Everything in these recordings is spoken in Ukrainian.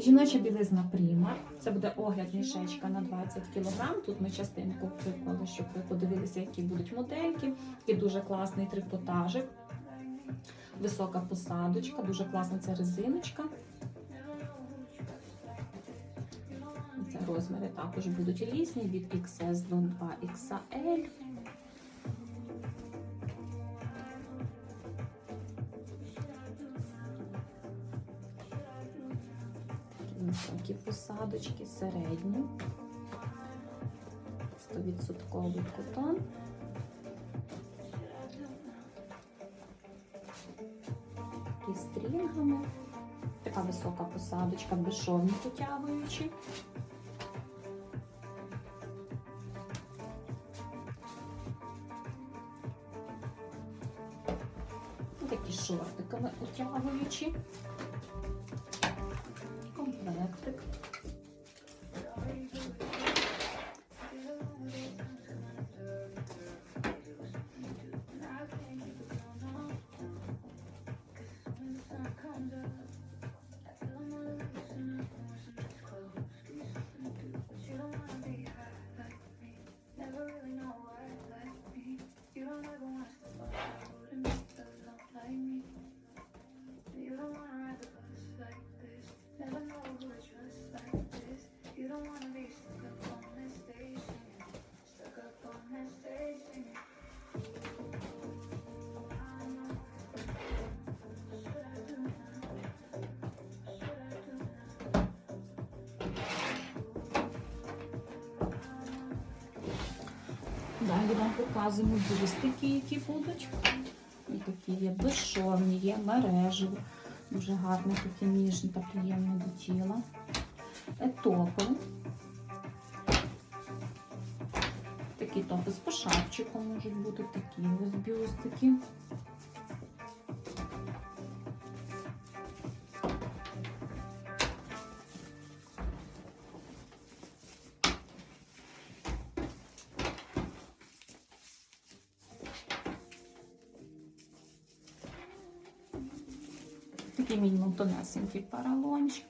Жіноча білизна Пріма. Це буде огляд мішечка на 20 кг. Тут ми частинку виклали, щоб ви подивилися, які будуть модельки. І дуже класний трикотажик. Висока посадочка, дуже класна ця резиночка. Це розміри також будуть різні від XS до 2XL. Такі посадочки, середні. 100% котон. Такі стрінгами. Така висока посадочка, безшовні потягуючі. Такі шортиками утягуючі. Комплектик. Далі вам показуємо бюстики, які будуть. І такі є безшовні, є мережеві. Дуже гарні, такі ніжне та приємні до тіла. Етопи. Такі топи з пошапчиком можуть бути такі ось бюстики. Такий мінімум тонесенький паралончик.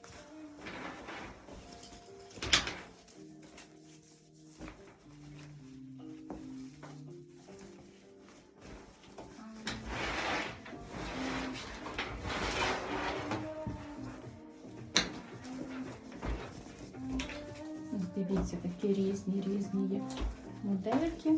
Ось Дивіться, такі різні різні є модельки.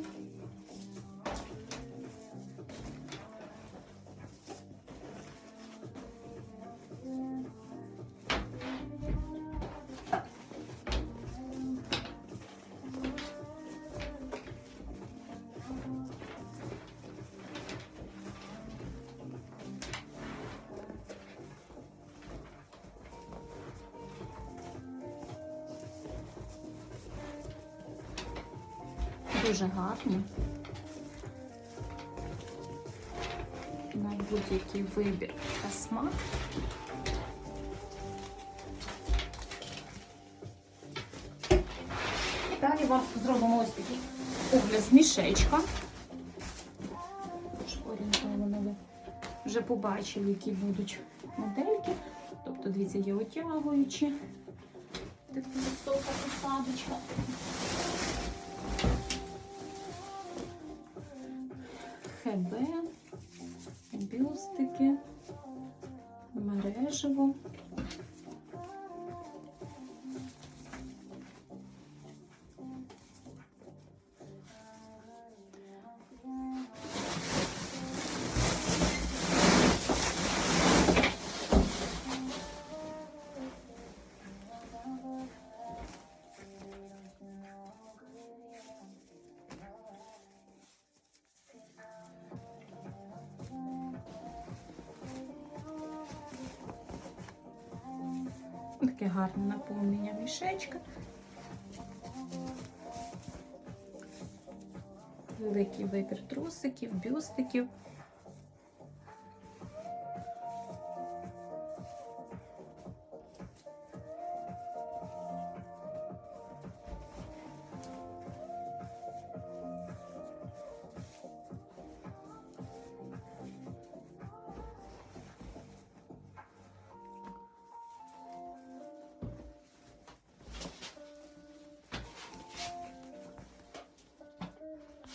Дуже гарні. На будь-який вибір та смак. Далі вам зробимо ось такий огляд з мішечка. Щоб орієнтовано ви вже побачили, які будуть модельки. Тобто, дивіться, є отягуючі. Така висока посадочка. ХБ, бюстики, мережево. Таке гарне наповнення мішечка. Великий вибір трусиків, бюстиків.